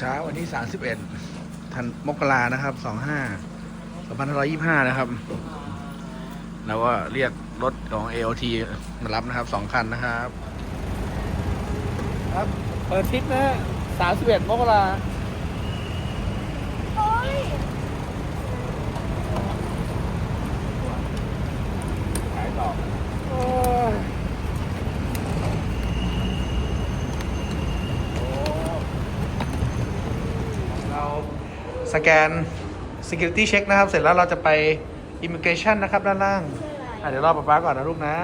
เช้าวันที่ 31ธันมกรานะครับ 25 2525 นะครับ แล้วก็เรียกรถของ AOT มารับนะครับสองคันนะครับ ครับ เปิดทิปนะฮะ31มกราโอ้ย ขายต่อเรา สแกน security check นะครับ เสร็จแล้วเราจะไป immigration นะครับด้านล่างอะเดี๋ยวรอป๊าป๊าก่อนนะลูกนะ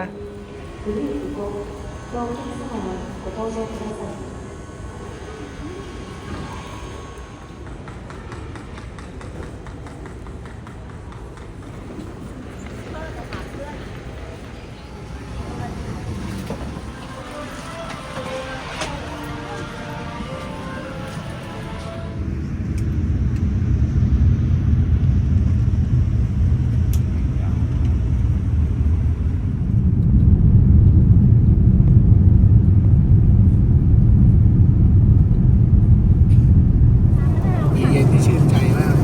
มีเย็นที่ชื่นใจมาก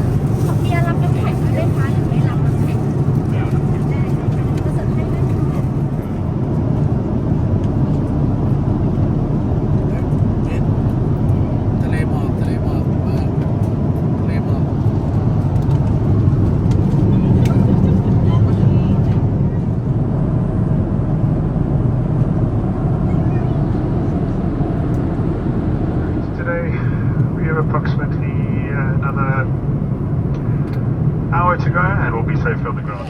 เบียร์รับน้ำแข็งด้วยคะหรือไม่รับน้ำแข็งได้ค่ะก็เสร็จให้ด้วย ทะเลหมอกทะเลหมอกมากทะเลหมอก Today we have approximately uh, another hour to go and we'll be safe on the ground.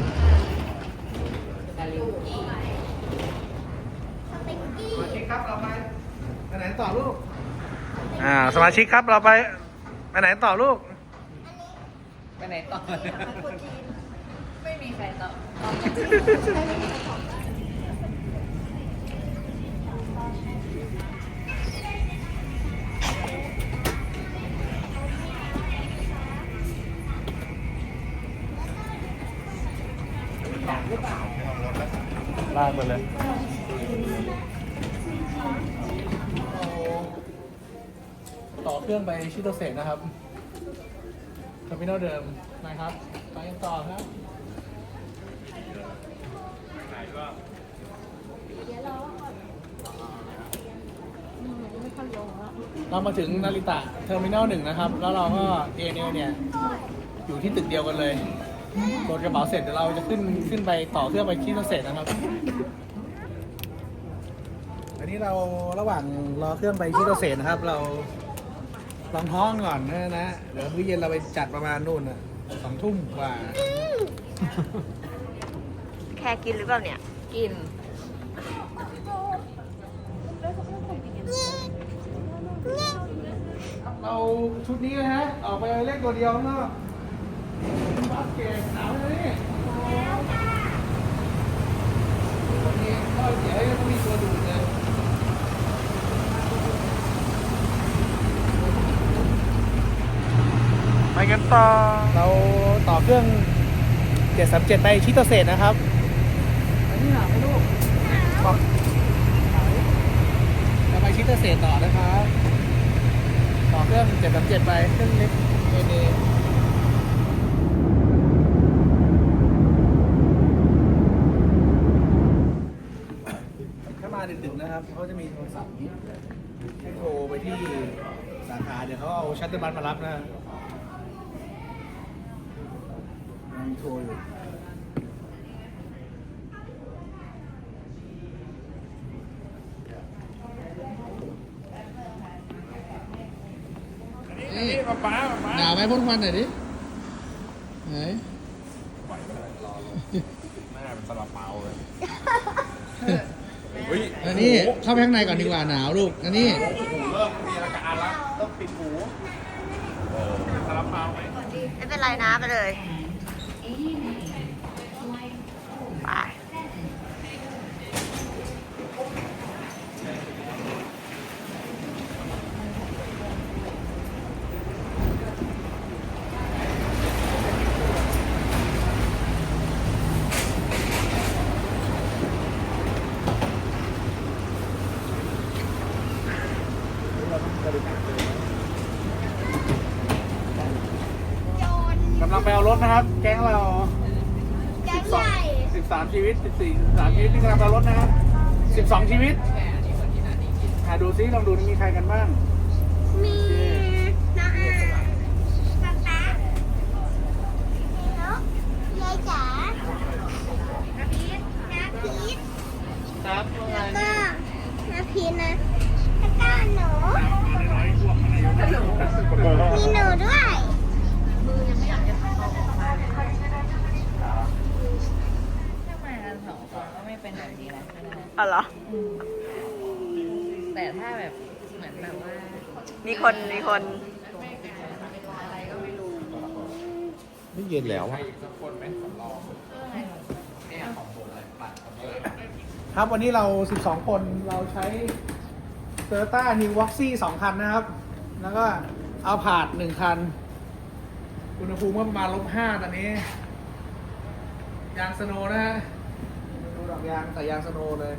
สมาชิกครับเราไปไปไหน ต่อลูก อ่า สมาชิกครับเราไปไปไหนต่อลูก ไปไหนต่อ ไม่มีใครต่อลากไปเลย รื่องไปชิโตเซนะครับเทอร์มินอลเดิมนะครับไปกันต่อครับ เรามาถึงนาริตะเทอร์มินอลหนึ่งนะครับ แล้วเราก็เอเนเนี่ย อยู่ที่ตึกเดียวกันเลยโหลดกระเป๋าเสร็จเดี๋ยวเราจะขึ้นขึ้นไปต่อเครื่องไปที่เสร็จนะครับ อันนี้เราระหว่างรอเครื่องไปที่เกษตรนะครับ เรา ลองท้องก่อนนะนะ เดี๋ยวมื้อเย็นเราไปจัดประมาณนู่นน่ะสองทุ่มกว่า แค่กินหรือเปล่าเนี่ย กินเราชุดนี้นะฮะ ออกไปเล่นตัวเดียวเนาะบาสเกตหนาวเลยนี่วันนี้ก็เดี๋ยวต้องมีตัวดูดเลยไป กันต่อ เราต่อเครื่อง 737 ไปชิโตเซตนะครับอันนี้หนาวไหมลูกบอกเราไปชิโตเซตต่อนะครับ ต่อเครื่อง 737 ไปเครื่องเล็กเอเนถ้ามาดึกๆนะครับเขาจะมีโทรศัพท์ให้โทรไปที่สาขาเดี๋ยวเขาเอาชัตเตอร์บัสมารับนะ ยังโทรอยู่นี่ป๊าป๊าหนาวไหมพ่นควันหน่อยดิไหนอันนี้เข้าไปข้างในก่อนดีกว่าหนาวลูกอันนี้ไม่เป็นไรนะไปเลย ไป เำลังไปเอารถ นะครับ แก๊งเราแก๊งใหญ่สิบสามชีวิตสิบสี่สามชีวิตนี่กำลังไปเอารถนะครับสิบสองชีวิตอะดูซิลองดูนี่มีใครกันบ้าง มีน้าอาป๊าป๊าแล้วยายจ๋าน้าพีทน้าพีทครับแล้วก็น้าพีทนะแล้วก็หนู มีหนูด้วย ถ้ามากันสองคนก็ไม่เป็นแบบนี้นะ อ๋อเหรอ แต่ถ้าแบบเหมือนแบบว่ามีคน มีคน อะไรก็ไม่รู้ไม่เย็นแล้วครับวันนี้เรา 12 คนเราใช้เตอร์ต้านิวว็อกซี่สองคันนะครับ แล้วก็เอาผาดหนึ่งคัน อุณหภูมิก็ประมาณลบห้าตอนนี้ ยางสโนว์นะฮะดูดอก ยางใส่ยางสโนว์เลย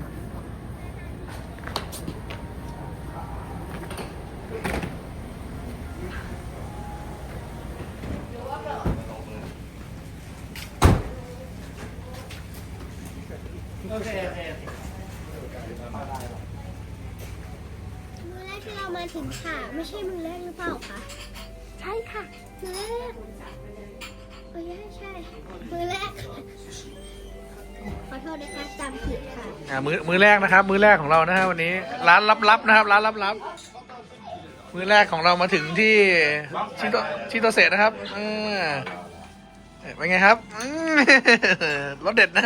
โอเคโอเคมือแรกที่เรามาถึงค่ะ ไม่ใช่มือแรกหรือเปล่าคะใช่ค่ะมือแรกโอ้ยใช่มือแรกค่ะ ขอโทษนะคะจำผิดค่ะ อ่ามือมือแรกนะครับ มือแรกของเรานะฮะวันนี้ ร้านลับๆนะครับ ร้านลับๆมือแรกของเรามาถึงที่ชิโตชิโตเซะนะครับเออเป็นไงครับอืมรสเด็ดนะ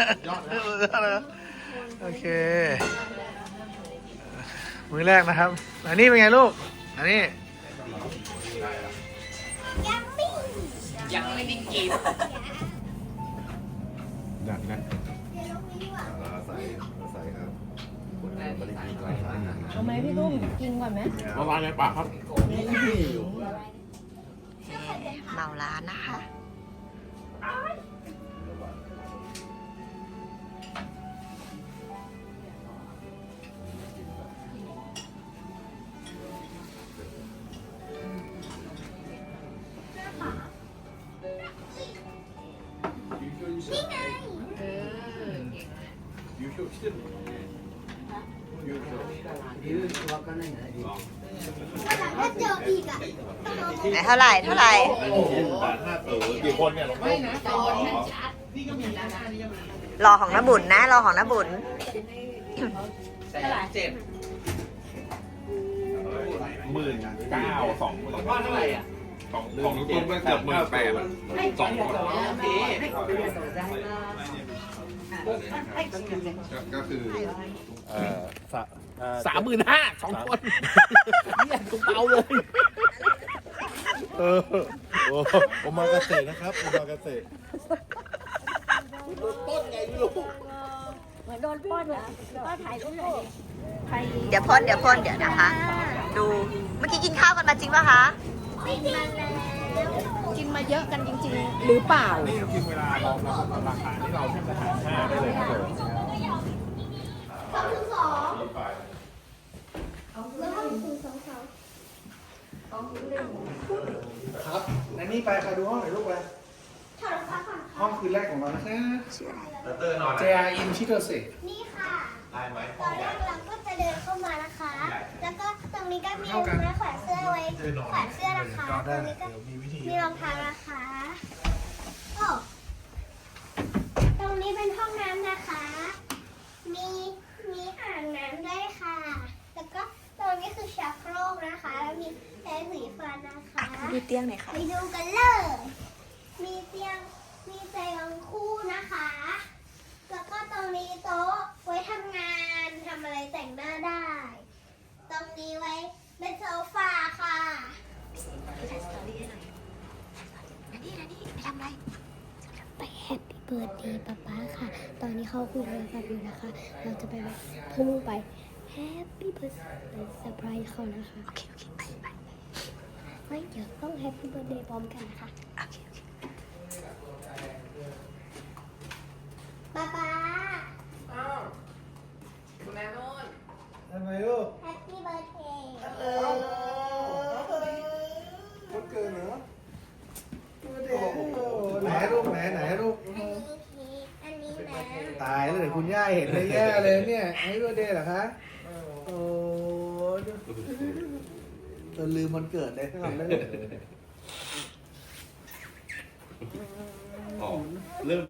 โอเค มือแรกนะครับ อันนี้เป็นไงลูก อันนี้ยังไม่ยัง ไม่ได้กินดัดนะเอาไหมพี่ตุ้มกินก่อนไหมละลายในปากครับ เมาร้านนะคะ ไหนเท่าไหร่เท่าไหร่ไม่นะตอนนั้นชัดรอของน้าบุญนะ รอของน้าบุญเท่าไหร่เจ็ดหมื่นเก้าสองหมื่นว่าเท่าไหร่อะของของตุ้มก็เกือบหมื่นแปดสองคนก็คือสามหมื่นห้าสองคนเนี่ยถูกเอาเลย เออโอ้โอมากาเสะนะครับโอมากาเสะเหมือนโดนปล้นอะก็ถ่ายรูปหน่อยดิใครเดี๋ยวพ่นเดี๋ยวพ่นเดี๋ยวนะคะ ดูเมื่อกี้กินข้าวกันมาจริงป่ะคะ ไม่กินมาแล้วกินมาเยอะกันจริง ๆ หรือเปล่า นี่จริงเวลาเราเราทำราคาที่เราแทบจะหารห้าได้เลยครับผมสองถึงสองแล้วก็ถึงสองสอง ครับในนี่ไปใครดูห้องหน่อยลูกไปถอดรองเท้าก่อนห้องคืนแรกของเรานะครับเตอร์นอน JR in ชิโตเซะนี่ค่ะ ได้ไหมตอนแรกเราก็จะเดินเข้ามานะคะ แล้วก็ตรงนี้ก็มีไม้แขวนเสื้อไว้แขวนเสื้อนะคะ ตรงนี้ก็มีวิธีมีรองเท้านะคะ โอ้ ตรงนี้เป็นห้องน้ำนะคะ มี มีอ่างน้ำด้วยค่ะ แล้วก็ตรงนี้คือชักโครกนะคะ แล้วมีแปรงสีฟันนะคะ ดูเตียงหน่อยค่ะ ไปดูกันเลย มีเตียง มีเตียงคู่นะคะ แล้วก็ตรงนี้โต๊ะไว้ทำงานทำอะไรแต่งหน้าได้ ตรงนี้ไว้เป็นโซฟาค่ะไปแฮปปี้เบิร์ดเดย์ป๊าป๊าค่ะ ตอนนี้เขาคุยโทรศัพท์อยู่นะคะ เราจะไปแบบพุ่งไปแฮปปี้เบิร์ดเดย์เซอร์ไพรส์เขานะคะ โอเค โอเค ไปไป เฮ้ยเดี๋ยวต้องแฮปปี้เบิร์ดเดย์พร้อมกันนะคะโอเคป๊าป๊าอ้าวคุณแม่นุ่นทำไมลูกแฮปปี้เบิร์ดเดย์เออวันเกิดเหรอวันเกิดไหนลูกไหนไหนลูกอันนี้เค้กอันนี้นตายแล้วเดี๋ยวคุณย่าเห็นเลยแย่เลยเนี่ยให้เบิร์ดเดย์เหรอคะ เออลืมมันเกิดเลยทั้งนั้นเลยเริ่ม